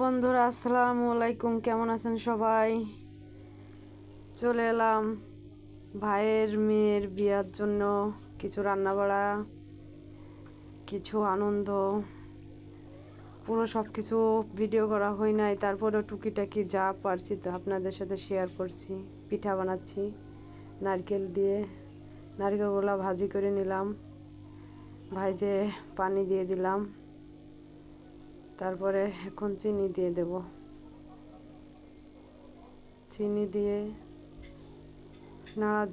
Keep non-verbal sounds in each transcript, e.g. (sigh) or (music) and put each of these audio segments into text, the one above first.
বন্ধুরা, আসসালামু আলাইকুম। কেমন আছেন সবাই? চলে এলাম ভাইয়ের মেয়ের বিয়ার জন্য কিছু রান্না বাড়া কিছু আনন্দ। পুরো সব কিছু ভিডিও করা হয় নাই তারপরে টুকিটাকি যা পারছি তো আপনাদের সাথে শেয়ার করছি। পিঠা বানাচ্ছি, নারকেল দিয়ে নারকেলগুলো ভাজি করে নিলাম। ভাইজে পানি দিয়ে দিলাম। তারপরে এখন চিনি দিয়ে দেব। চিনি দিয়ে নাড়া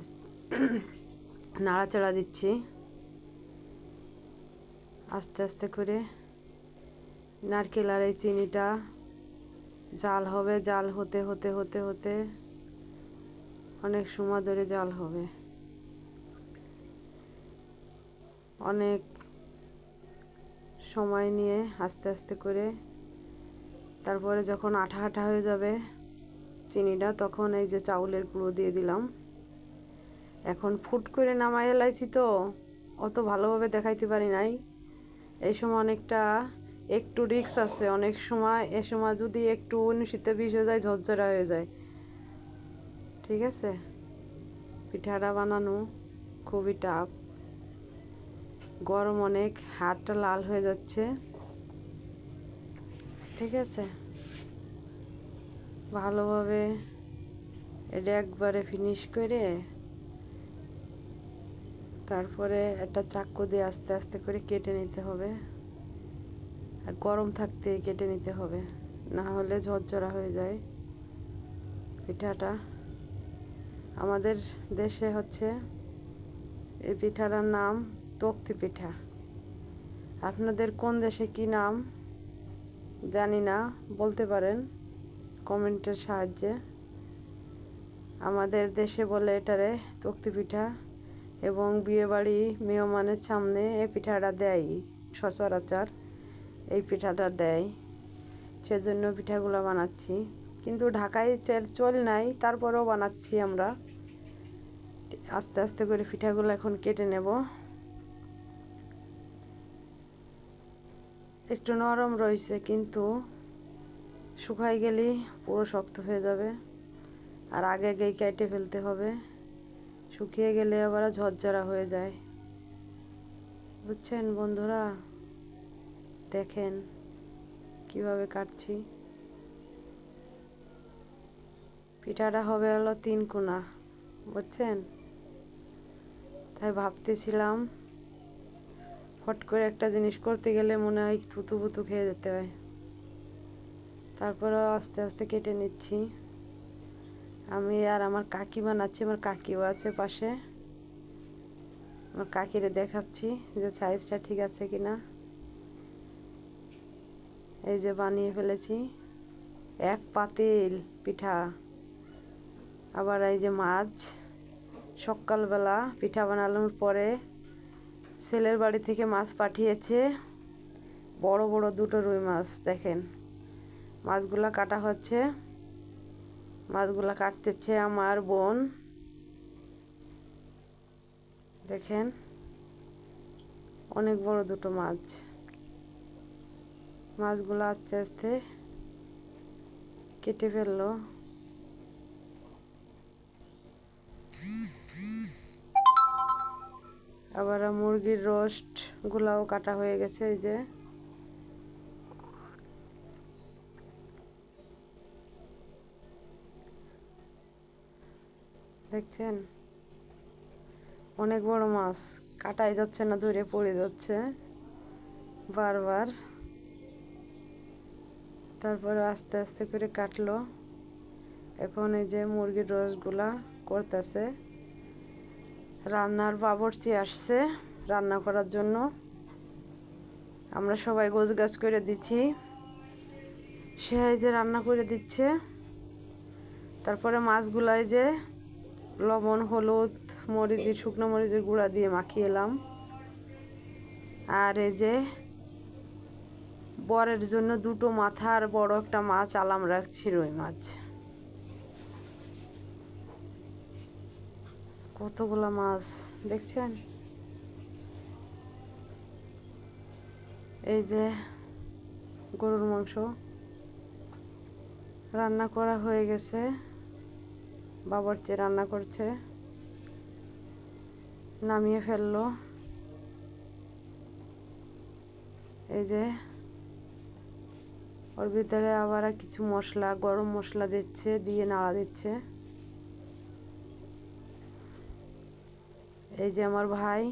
(coughs) নাড়াচাড়া দিচ্ছি। আস্তে আস্তে করে নারকেল আর এই চিনিটা জাল হবে, জাল হতে হতে হতে হতে অনেক সময় ধরে জাল হবে। অনেক সময় নিয়ে আস্তে আস্তে করে তারপরে যখন আঠা আঠা হয়ে যাবে চিনিটা, তখন এই যে চাউলের গুঁড়ো দিয়ে দিলাম। এখন ফুট করে নামাই এলাইছি তো, অত ভালোভাবে দেখাইতে পারি নাই। এই সময় অনেকটা একটু রিক্স আছে, অনেক সময়, এ সময় যদি একটু শীতে বিষ হয়ে যায়, ঝরঝরা হয়ে যায়। ঠিক আছে? পিঠাটা বানানো খুবই টাফ গরম অনেক, হাড়টা লাল হয়ে যাচ্ছে। ঠিক আছে? ভালোভাবে এটা একবারে ফিনিশ করে তারপরে একটা চাকু দিয়ে আস্তে আস্তে করে কেটে নিতে হবে। আর গরম থাকতে কেটে নিতে হবে, না হলে ঝরঝরা হয়ে যায়। পিঠাটা আমাদের দেশে হচ্ছে এই পিঠাটার নাম তক্তি পিঠা। আপনাদের কোন দেশে কি নাম জানি না, বলতে পারেন কমেন্টের সাহায্যে। আমাদের দেশে বলে এটারে তক্তি পিঠা এবং বিয়েবাড়ি মেহমানের সামনে এই পিঠাটা দেয়, সচরাচর এই পিঠাটা দেয়। সেজন্য পিঠাগুলো বানাচ্ছি। কিন্তু ঢাকায় চল নাই, তারপরেও বানাচ্ছি আমরা। আস্তে আস্তে করে পিঠাগুলো এখন কেটে নেব। একটু নরম রয়েছে, কিন্তু শুকাই গেলেই পুরো শক্ত হয়ে যাবে। আর আগে আগেই কেটে ফেলতে হবে। শুকিয়ে গেলে আবার ঝরঝরা হয়ে যায়। বুঝছেন বন্ধুরা? দেখেন কীভাবে কাটছি। পিঠাটা হবে হলো তিন কোনা, বুঝছেন? তাই ভাবতেছিলাম ফট করে একটা জিনিস করতে গেলে মনে হয় থুতু ফুতু খেয়ে যেতে হয়। তারপরে আস্তে আস্তে কেটে নিচ্ছি। আমি আর আমার কাকি বানাচ্ছি আমার কাকিও আছে পাশে। আমার কাকিরে দেখাচ্ছি যে সাইজটা ঠিক আছে কি না এই যে বানিয়ে ফেলেছি। এক পাতিল পিঠা। আবার এই যে মাছ। সকালবেলা পিঠা বানানোর পরে ছেলের বাড়ি থেকে মাছ পাঠিয়েছে। বড় বড় দুটো রুই মাছ, দেখেন। মাছগুলা কাটা হচ্ছে। মাছগুলা কাটতেছে আমার বোন। দেখেন, অনেক বড় দুটো মাছ। মাছগুলো আস্তে আস্তে কেটে ফেলল। আবার মুরগির রোস্ট গুলাও কাটা হয়ে গেছে, এই যে। দেখছেন? অনেক বড় মাছ, কাটাই যাচ্ছে না ধরে পড়ে যাচ্ছে। বারবার। তারপরে আস্তে আস্তে করে কাটলো। এখন এই যে মুরগির রসগুলা করতেছে। রান্নার বাবরচি আসছে রান্না করার জন্য। আমরা সবাই গোছ গাছ করে দিচ্ছি। সে যে রান্না করে দিচ্ছে। তারপরে মাছগুলাই যে লবণ, হলুদ, মরিচের, শুকনো মরিচের গুঁড়া দিয়ে মাখিয়ে এলাম। আর এই যে বরের জন্য দুটো মাথার বড় একটা মাছ আলাম রাখছি রুই মাছ। কতগুলো মাছ দেখছেন? এই যে গরুর মাংস। রান্না করা হয়ে গেছে। বাবরচি রান্না করছে, নামিয়ে ফেলল। এই যে ওর ভিতরে আবার কিছু মশলা, গরম মশলা দিচ্ছে, দিয়ে নাড়া দিচ্ছে। এই যে আমার ভাই।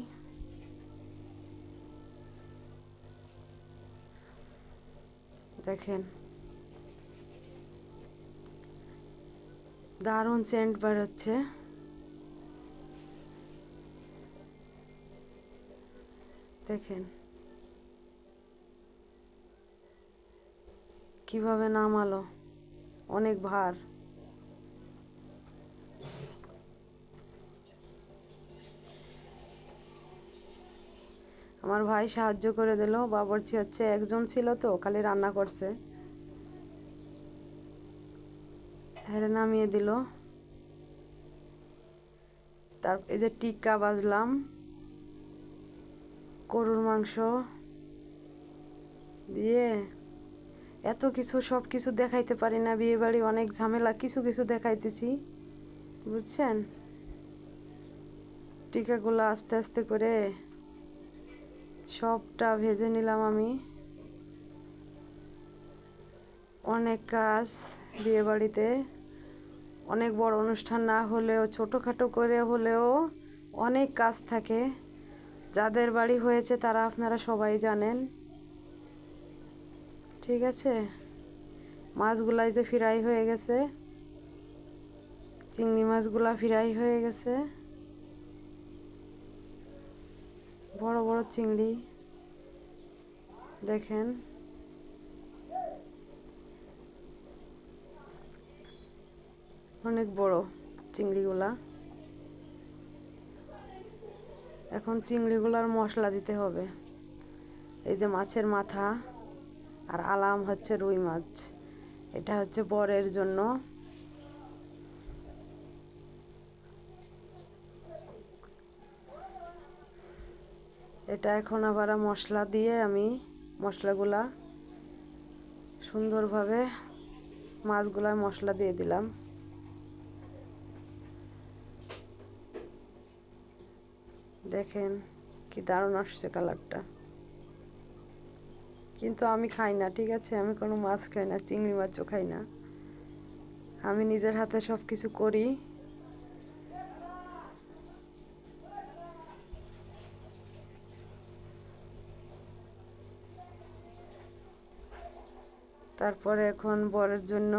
দেখেন। দারুণ সেন্ট বেরোচ্ছে দেখেন। কীভাবে নামালো। অনেক ভার। আমার ভাই সাহায্য করে দিল, বাবরচি হচ্ছে একজন ছিল তো, খালি রান্না করছে। হেরে নামিয়ে দিল। তার এই যে টিক্কা বাজলাম, গরুর মাংস দিয়ে এত কিছু, সব কিছু দেখাইতে পারি না, বিয়ে বাড়ি অনেক ঝামেলা, কিছু কিছু দেখাইতেছি, বুঝছেন? টিকাগুলো আস্তে আস্তে করে সবটা ভেজে নিলাম আমি। অনেক কাজ বিয়ে বাড়িতে অনেক বড় অনুষ্ঠান না হলেও, ছোটোখাটো করে হলেও অনেক কাজ থাকে। যাদের বাড়ি হয়েছে তারা আপনারা সবাই জানেন। ঠিক আছে? মাছগুলাই যে ফ্রাই হয়ে গেছে, চিংড়ি মাছগুলা ফ্রাই হয়ে গেছে। বড় বড় চিংড়ি। দেখেন। অনেক বড় চিংড়িগুলা। এখন চিংড়িগুলার মশলা দিতে হবে। এই যে মাছের মাথা আর আলাম হচ্ছে রুই মাছ। এটা হচ্ছে বরের জন্য। এটা এখন আবার মশলা দিয়ে আমি মশলাগুলা সুন্দরভাবে মাছগুলা মশলা দিয়ে দিলাম। দেখেন কি দারুণ আসছে কালারটা। কিন্তু আমি খাই না, ঠিক আছে? আমি কোনো মাছ খাই না, চিংড়ি মাছও খাই না। আমি নিজের হাতে সব কিছু করি। তারপরে এখন বরের জন্য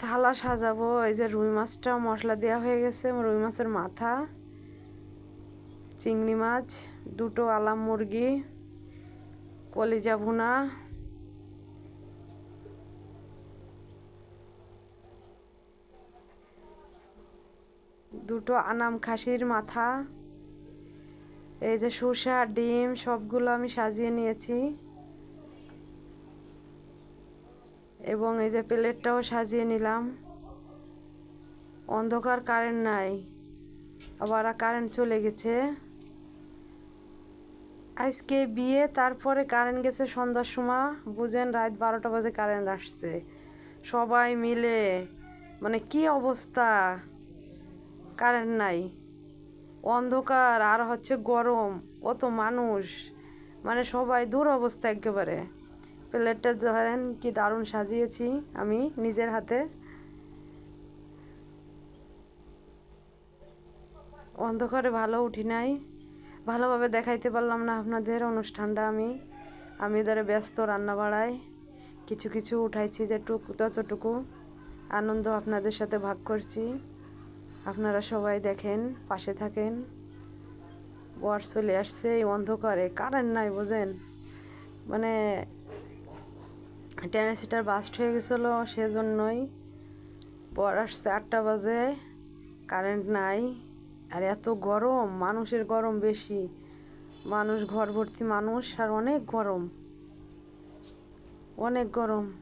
থালা সাজাবো। এই যে রুই মাছটা মশলা দেওয়া হয়ে গেছে, রুই মাছের মাথা, চিংড়ি মাছ, দুটো আলাম মুরগি, কলিজা ভুনা, দুটো আনাম খাসির মাথা, এই যে শসা, ডিম, সবগুলো আমি সাজিয়ে নিয়েছি। এবং এই যে প্লেটটাও সাজিয়ে নিলাম। অন্ধকার কারেন্ট নাই। আবার কারেন্ট চলে গেছে। আজকে বিয়ে, তারপরে কারেন্ট গেছে সন্ধ্যার সময়। বুঝেন রাত বারোটা বাজে কারেন্ট আসছে। সবাই মিলে। মানে কি অবস্থা? কারেন্ট নাই। অন্ধকার, আর হচ্ছে গরম। কত মানুষ। মানে সবাই দূর অবস্থা একেবারে। প্লেটটা ধরেন কি দারুণ সাজিয়েছি আমি নিজের হাতে। অন্ধকারে ভালো উঠি নাই। ভালোভাবে দেখাইতে পারলাম না আপনাদের অনুষ্ঠানটা আমি। আমি ধরে ব্যস্ত রান্না বাড়াই কিছু কিছু উঠাইছি যেটুকু ততটুকু। আনন্দ আপনাদের সাথে ভাগ করছি। আপনারা সবাই দেখেন, পাশে থাকেন। বর চলে আসছে এই অন্ধকারে, কারেন্ট নাই বোঝেন। মানে টেনেসিটার বাস্ট হয়ে গেছিল, সেজন্যই। পর আসছে আটটা বাজে কারেন্ট নাই। আর এত গরম, মানুষের গরম বেশি। মানুষ ঘর ভর্তি মানুষ, আর অনেক গরম। অনেক গরম।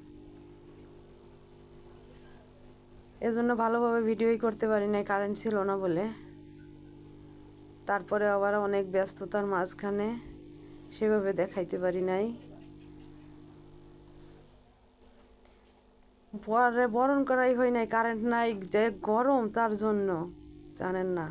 এজন্য ভালোভাবে ভিডিওই করতে পারি নাই কারেন্ট ছিল না বলে। তারপরে আবার অনেক ব্যস্ততার মাঝখানে সেভাবে দেখাইতে পারি নাই। পরে বরণ করাই হয় নাই কারেন্ট নাই, যে গরম তার জন্য, জানেন না।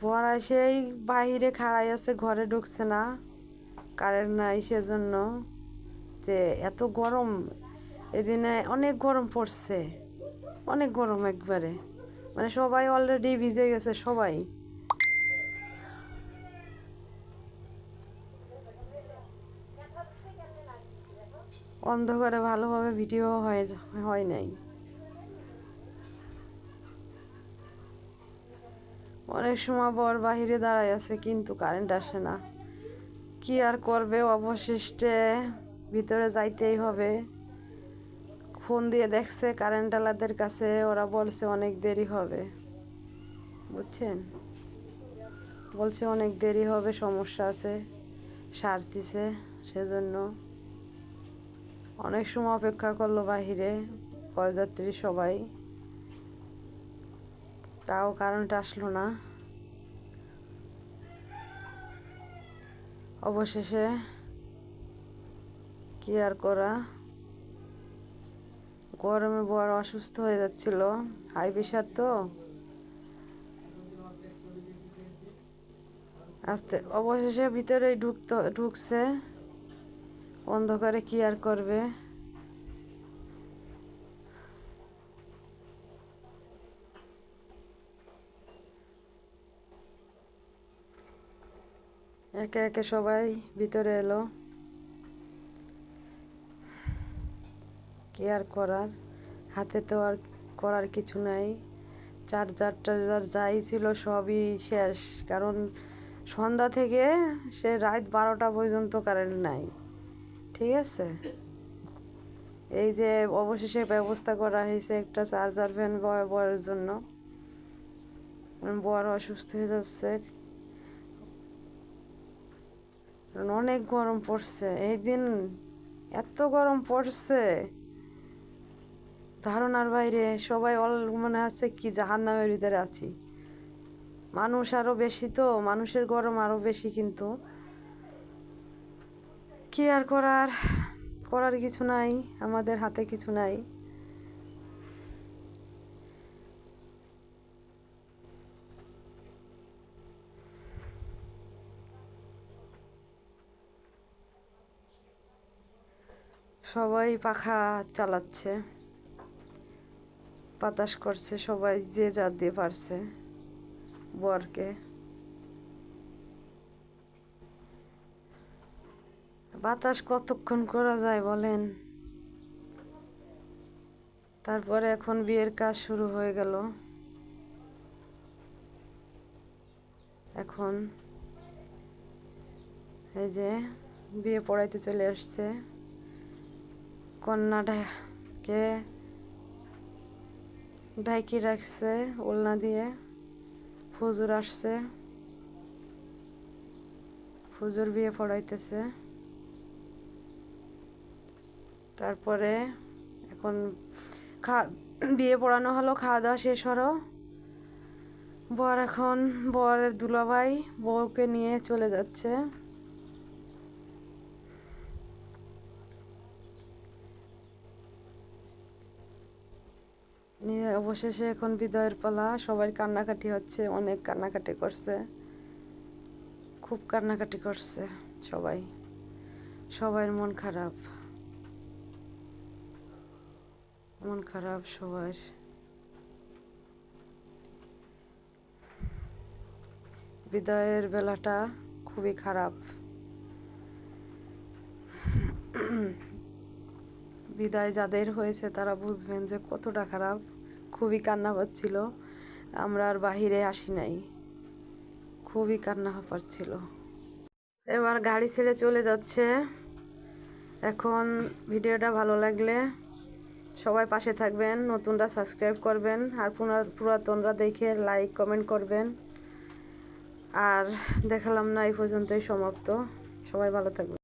পড়া সেই বাহিরে খাড়াই আছে, ঘরে ঢুকছে না কারেন্ট নাই সেজন্য, যে এত গরম, এদিনে অনেক গরম পড়ছে, অনেক গরম একবারে। মানে সবাই অলরেডি ভিজে গেছে, সবাই। অন্ধকারে ভালোভাবে ভিডিও হয় হয় নাই। অনেক সময় বর বাহিরে দাঁড়ায় আছে, কিন্তু কারেন্ট আসে না। কি আর করবে? অবশিষ্টে ভিতরে যাইতেই হবে। ফোন দিয়ে দেখছে কারেন্টওয়ালাদের কাছে, ওরা বলছে অনেক দেরি হবে। বুঝছেন? বলছে অনেক দেরি হবে, সমস্যা আছে, সারতিছে, সেজন্য। অনেক সময় অপেক্ষা করল বাহিরে বরযাত্রী সবাই। তাও কারেন্ট আসলো না। অবশেষে কি আর করা? গরমে বড় অসুস্থ হয়ে যাচ্ছিল। হাই প্রেশার তো। আস্তে, অবশেষে ভিতরে ঢুকতো, ঢুকছে। অন্ধকারে কি আর করবে? একে একে সবাই ভিতরে এলো। কি আর করার? হাতে তো আর করার কিছু নাই। চার্জার টার্জার যাই ছিল সবই শেষ, কারণ সন্ধ্যা থেকে সে রাত বারোটা পর্যন্ত কারেন্ট নাই। ঠিক আছে? এই যে অবশেষে ব্যবস্থা করা হয়েছে একটা চার্জার ফ্যান বয়ের জন্য। বড় অসুস্থ হয়ে যাচ্ছে। অনেক গরম পড়ছে। এই দিন এত গরম পড়ছে। ধারণার বাইরে সবাই অল মনে আছে কি জাহান নামের ভিতরে আছি। মানুষ আরও বেশি তো, মানুষের গরম আরও বেশি কিন্তু। কি আর করার? করার কিছু নাই, আমাদের হাতে কিছু নাই। সবাই পাখা চালাচ্ছে। বাতাস করছে সবাই, যে যার দিয়ে পারছে। বরকে। বাতাস কতক্ষণ করা যায় বলেন? তারপরে এখন বিয়ের কাজ শুরু হয়ে গেল। এখন এই যে বিয়ে পড়াইতে চলে আসছে। কন্যাটাকে ডাইকি রাখছে, ওলনা দিয়ে। ফুজুর আসছে। ফুজুর বিয়ে পড়াইতেছে। তারপরে এখন খা, বিয়ে পড়ানো হলো, খাওয়া দাওয়া শেষ হলো। বর এখন, বরের দুলাভাই বউকে নিয়ে চলে যাচ্ছে। নিয়ে অবশেষে এখন বিদায়ের পালা। সবাই কান্নাকাটি হচ্ছে, অনেক কান্নাকাটি করছে। খুব কান্নাকাটি করছে সবাই। সবার মন খারাপ। মন খারাপ সবার। বিদায়ের বেলাটা খুবই খারাপ। বিদায় যাদের হয়েছে তারা বুঝবেন যে কতটা খারাপ, খুবই কান্না পাচ্ছিল। আমরা আর বাহিরে আসি নাই। খুবই কান্না পাচ্ছিল এবার গাড়ি ছেড়ে চলে যাচ্ছে। এখন ভিডিওটা ভালো লাগলে সবাই পাশে থাকবেন, নতুনরা সাবস্ক্রাইব করবেন, আর পুরাতনরা দেখে লাইক কমেন্ট করবেন। আর দেখালাম না, এই পর্যন্তই সমাপ্ত। সবাই ভালো থাকবেন।